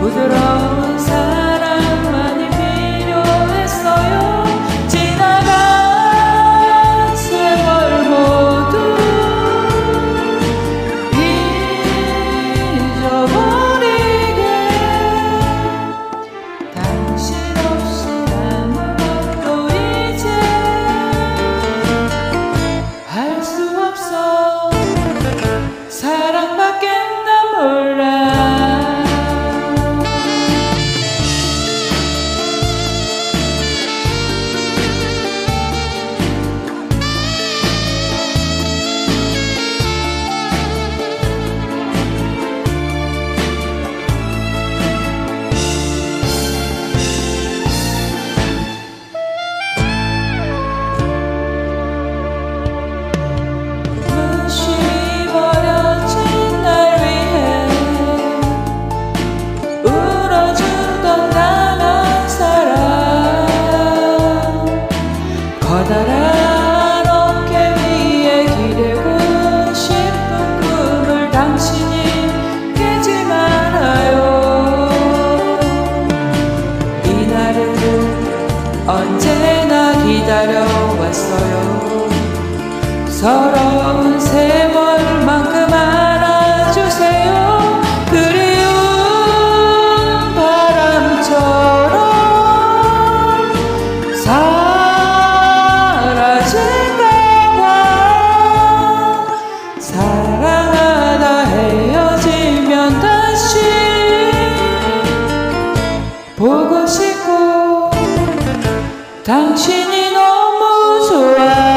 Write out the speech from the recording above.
without 언제나 기다려왔어요. 서러운 세월 당신이 너무 좋아.